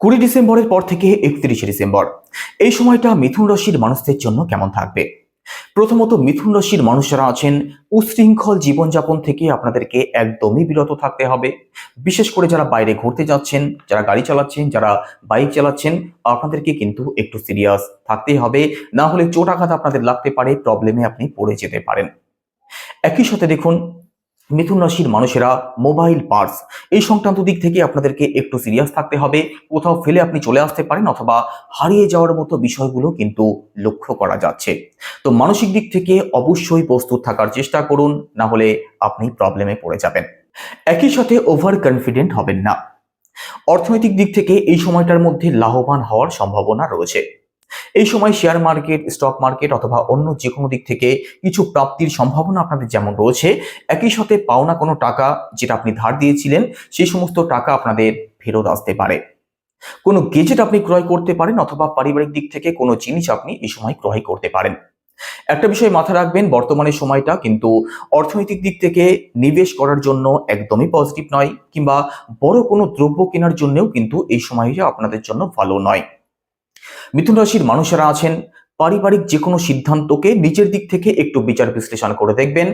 কুড়ি ডিসেম্বরের পর থেকে একত্রিশে ডিসেম্বর। এই সময়টা মিথুন রাশির মানুষদের জন্য কেমন থাকবে? প্রথমত মিথুন রাশির মানুষেরা আছেন, উশৃঙ্খল জীবনযাপন থেকে আপনাদেরকে একদমই বিরত থাকতে হবে। বিশেষ করে যারা বাইরে ঘুরতে যাচ্ছেন, যারা গাড়ি চালাচ্ছেন, যারা বাইক চালাচ্ছেন, আপনাদেরকে কিন্তু একটু সিরিয়াস থাকতেই হবে। না হলে চোটাঘাত আপনাদের লাগতে পারে প্রবলেমে আপনি পড়ে যেতে পারেন। একই সাথে দেখুন মিথুন রাশির মানুষেরা মোবাইল পার্স এই সংক্রান্ত দিক থেকে আপনাদেরকে একটু সিরিয়াস থাকতে হবে। কোথাও ফেলে আপনি চলে আসতে পারেন অথবা হারিয়ে যাওয়ার মতো বিষয়গুলো কিন্তু লক্ষ্য করা যাচ্ছে। তো মানসিক দিক থেকে অবশ্যই প্রস্তুত থাকার চেষ্টা করুন, না হলে আপনি প্রবলেমে পড়ে যাবেন। একই সাথে ওভার কনফিডেন্ট হবেন না। অর্থনৈতিক দিক থেকে এই সময়টার মধ্যে লাভবান হওয়ার সম্ভাবনা রয়েছে। এই সময় শেয়ার মার্কেট স্টক মার্কেট অথবা অন্য যে কোনো দিক থেকে কিছু প্রাপ্তির সম্ভাবনা আপনাদের যেমন রয়েছে, একই সাথে পাওনা কোনো টাকা যেটা আপনি ধার দিয়েছিলেন, সেই সমস্ত টাকা আপনাদের ফেরত আসতে পারে। কোনো গেজেট আপনি ক্রয় করতে পারেন অথবা পারিবারিক দিক থেকে কোনো জিনিস আপনি এই সময় ক্রয় করতে পারেন। একটা বিষয় মাথা রাখবেন, বর্তমানে সময়টা কিন্তু অর্থনৈতিক দিক থেকে নিবেশ করার জন্য একদমই পজিটিভ নয় কিংবা বড় কোনো দ্রব্য কেনার জন্যও কিন্তু এই সময়টা আপনাদের জন্য ভালো নয়। মিথুন রাশির মানুষেরা আছেন, পারিবারিক যে কোনো সিদ্ধান্তকে নিজের দিক থেকে একটু বিচার বিশ্লেষণ করে দেখবেন।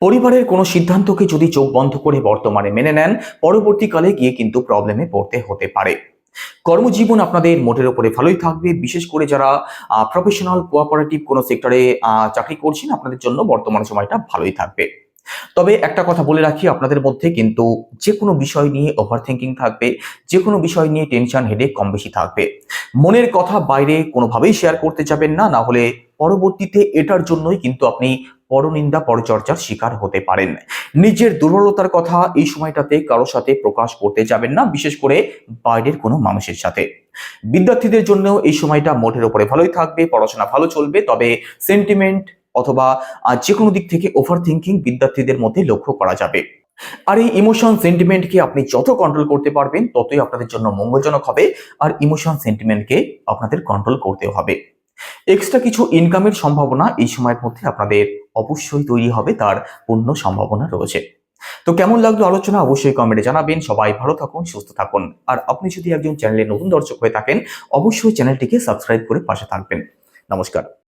পরিবারের কোনো সিদ্ধান্তকে যদি চোখ বন্ধ করে বর্তমানে মেনে নেন, পরবর্তীকালে গিয়ে কিন্তু প্রবলেমে পড়তে হতে পারে। কর্মজীবন আপনাদের মোটের উপরে ভালোই থাকবে, বিশেষ করে যারা প্রফেশনাল কোঅপারেটিভ কোনো সেক্টরে চাকরি করছেন, আপনাদের জন্য বর্তমান সময়টা ভালোই থাকবে। তবে একটা কথা বলে রাখি আপনাদের মধ্যে, কিন্তু যে কোনো বিষয় নিয়ে ওভার থিঙ্কিং থাকবে যে কোনো বিষয় নিয়ে টেনশন হেডে কম বেশি থাকবে। মনের কথা বাইরে কোনোভাবেই শেয়ার করতে যাবেন না না হলে পরবর্তীতে এটার জন্যই কিন্তু আপনি পরনিন্দা, পরচর্চার শিকার হতে পারেন। নিজের দুর্বলতার কথা এই সময়টাতে কারোর সাথে প্রকাশ করতে যাবেন না, বিশেষ করে বাইরের কোনো মানুষের সাথে। বিদ্যার্থীদের জন্য এই সময়টা মোটের উপরে ভালোই থাকবে, পড়াশোনা ভালো চলবে, তবে সেন্টিমেন্ট অথবা যে কোনো দিক থেকে ওভার থিঙ্কিং বিদ্যার্থীদের মধ্যে লক্ষ্য করা যাবে। আর এই ইমোশন সেন্টিমেন্টকে আপনি যত কন্ট্রোল করতে পারবেন, ততই আপনাদের জন্য মঙ্গলজনক হবে, আর ইমোশন সেন্টিমেন্টকে আপনাদের কন্ট্রোল করতে হবে। এক্সট্রা কিছু ইনকামের সম্ভাবনা এই সময়ের মধ্যে আপনাদের অবশ্যই তৈরি হবে, তার পূর্ণ সম্ভাবনা রয়েছে। তো কেমন লাগল আলোচনা? অবশ্যই কমেন্টে জানাবেন। সবাই ভালো থাকুন, সুস্থ থাকুন। আর আপনি যদি একজন চ্যানেলে নতুন দর্শক হয়ে থাকেন, অবশ্যই চ্যানেলটিকে সাবস্ক্রাইব করে পাশে থাকবেন। নমস্কার।